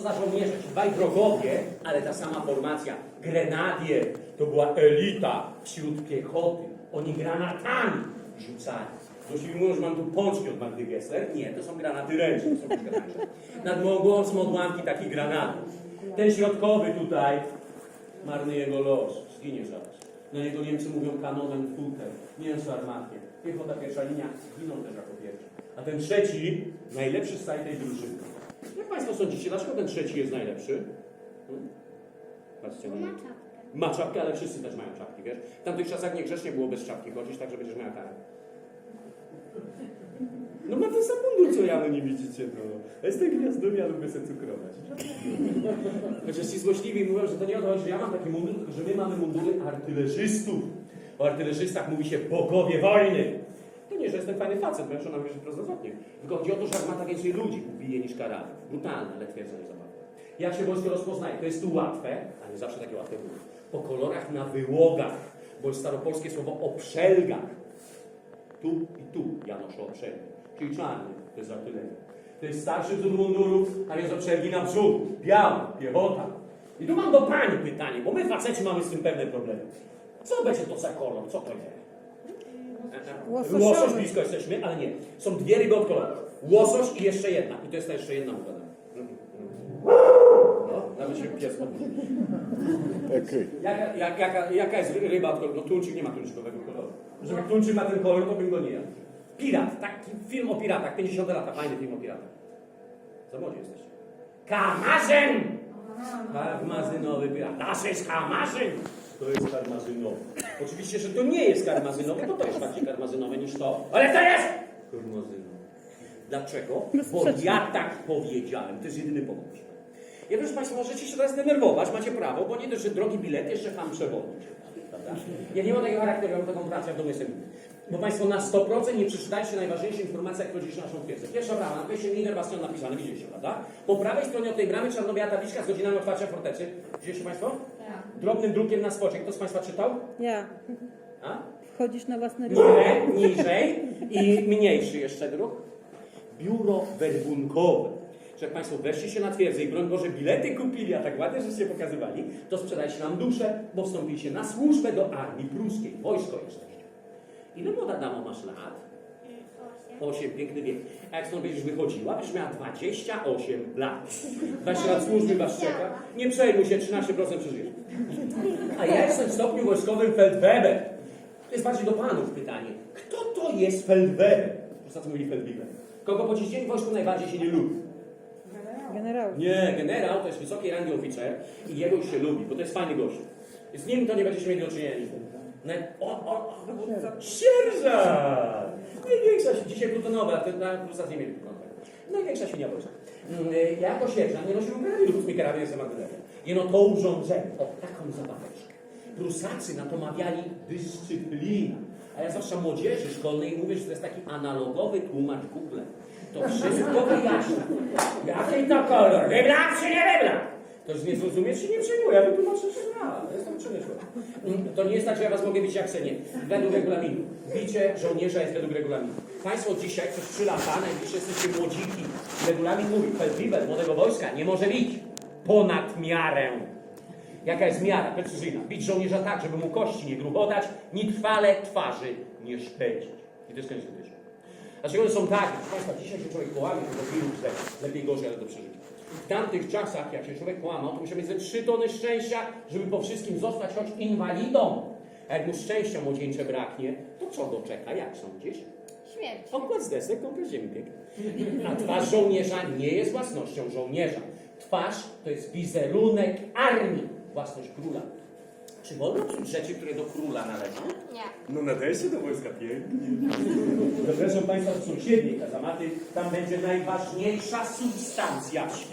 To za żołnierze, ci dwaj wrogowie, ale ta sama formacja. Grenadier to była elita wśród piechoty. Oni granatami rzucali. Właściwie mówią, że mam tu pączki od Magdy Gessler. Nie, to są granaty ręczne. Nad Mongolą są odłamki takich granatów. Ten środkowy tutaj, marny jego los, zginie zaraz. Na niego Niemcy mówią kanonem futer, mięso armatnie. Piechota pierwsza linia, giną też jako pierwsi. A ten trzeci, najlepszy z tej drużyny. Państwo sądzicie, dlaczego ten trzeci jest najlepszy? Hmm? Patrzcie. Ma czapkę. Ma czapkę, ale wszyscy też mają czapki, wiesz? W tamtych czasach niegrzecznie było bez czapki chodzić, tak, że będziesz miała karę. No ma ten sam mundur, co ja, no nie widzicie, no. Ja Jestem gwiazdą, ja lubię sobie cukrować. Chociaż ci złośliwi mówią, że to nie o to chodzi, że ja mam taki mundur, tylko że my mamy mundury artylerzystów. O artylerzystach mówi się bogowie wojny. To nie, że jestem fajny facet, bo ja mówi, że prozdrowotnie. Tylko chodzi o to, że armata więcej ludzi ubije niż karabin. Brutalne, ale twierdzenie zabawne. Jak się wojsko rozpoznaje? To jest tu łatwe, a nie zawsze takie łatwe było. Po kolorach na wyłogach, bo jest staropolskie słowo obszelgach. Tu i tu Janosz obszelgi, czyli czarny, to jest artyleria. To jest starszy wzór mundurów, a jest obszelgi na brzuchu, biała, piechota. I tu mam do pani pytanie, bo my faceci mamy z tym pewne problemy. Co będzie to za kolor? Co to jest? Łososiowy. Łosoś blisko jesteśmy, ale nie. Są dwie ryby od koloru. Łosoś i jeszcze jedna. I to jest ta jeszcze jedna ugadana. No, nawet się pies podniesie. Okej. Jaka, jak, jaka, jaka jest ry- ryba od koloru? No tuńczyk nie ma tuńczykowego koloru. Żeby tuńczyk ma ten kolor, to bym go nie jadł. Pirat, taki film o piratach, 50 lata, fajny film o piratach. Za młodzi jesteście. Kamazyn! Karmazynowy pirat. Das jest karmazyn! To jest karmazynowy. Oczywiście, że to nie jest karmazynowy, bo to jest bardziej karmazynowe niż to. Ale to jest! Karmazynowy. Dlaczego? Bo ja tak powiedziałem. To jest jedyny powód. Ja proszę Państwa, możecie się teraz denerwować, macie prawo, bo nie dość, że drogi bilet, jeszcze ham przewodnić. Prawda? Ja nie mam takiego charakteru, ja mam taką pracę, ja w domu jestem. Bo Państwo na 100% nie przeczytajcie najważniejszej informacji, jak chodzisz naszą twierdzę. Pierwsza brama, na pierwszym Lider Bastion napisane, widzieliście, prawda? Po prawej stronie od tej bramy czarno-biała tabliczka z godzinami otwarcia fortecy. Widzieliście Państwo? Tak. Drobnym drukiem na spocie. Kto z Państwa czytał? Ja. A? Wchodzisz na własny rynek. Nie, niżej i mniejszy jeszcze druk. Biuro werbunkowe. Że jak Państwo weszli się na twierdzę i broń Boże bilety kupili, a tak ładnie żeście pokazywali, to sprzedajcie nam duszę, bo wstąpiliście na służbę do armii pruskiej. Wojsko jesteście. Ile młoda damo masz lat? Osiem. 8, piękny wiek. A jak stąd będziesz wychodziła, będziesz miała 28 lat. 20 lat służby was czeka. Nie przejmuj się, 13% przeżyjesz. A ja jestem w stopniu wojskowym Feldwebel. To jest bardziej do panów pytanie. Kto to jest Feldwebel? Ostatnio mówili Feldwebel. Kogo po dziś dzień wojsku najbardziej się nie lubi? Generał. Nie, generał to jest wysokiej rangi oficer i jego już się lubi, bo to jest fajny gość. Z nim to nie będziecie mieli do czynienia nigdy. No, o, o, o, sierżant! Największa się, dzisiaj plutonowa, to na Prusach nie mieli kontakt. Największa świnia wojska. Mm, y, Ja jako sierżant nie nosiłem karabinów, mi karabin jest artyleria. Jeno to urządzenie, o taką zabaweczkę. Prusacy na to mawiali dyscyplina. A ja zwłaszcza młodzieży szkolnej mówię, że to jest taki analogowy tłumacz Google. To wszystko wyjaśnia. Jaki to kolor? Wyblak czy nie wyblak? To już nie zrozumieć się nie przejmuję, ja wytłumaczę, że ja jestem. Mm, To nie jest tak, że ja was mogę bić jak nie. Według regulaminu. Bicie żołnierza jest według regulaminu. Państwo dzisiaj przez trzy lata, najbliższe jesteście młodziki. Regulamin mówi, Feldwebel młodego wojska nie może bić ponad miarę. Jaka jest miara precyzyjna? Bić żołnierza tak, żeby mu kości nie grubodać, ni trwale twarzy nie szpecić. I to jest koniec wytyczne. Dlaczego one są takie? Proszę Państwa, dzisiaj się człowiek połamie, to do lepiej gorzej, ale do przeżycia. W tamtych czasach, jak się człowiek połamał, to musiał mieć ze trzy tony szczęścia, żeby po wszystkim zostać choć inwalidą. A jak mu szczęścia młodzieńcze braknie, to co go czeka? Jak sądzisz? Śmierć. Okład z desek, kąpiel ziemi. A twarz żołnierza nie jest własnością żołnierza. Twarz to jest wizerunek armii, własność króla. Czy wolno psuć rzeczy, które do króla należą? Nie. No nadaje się do wojska pięknie. Proszę Państwa, w sąsiedniej kazamaty, tam będzie najważniejsza substancja w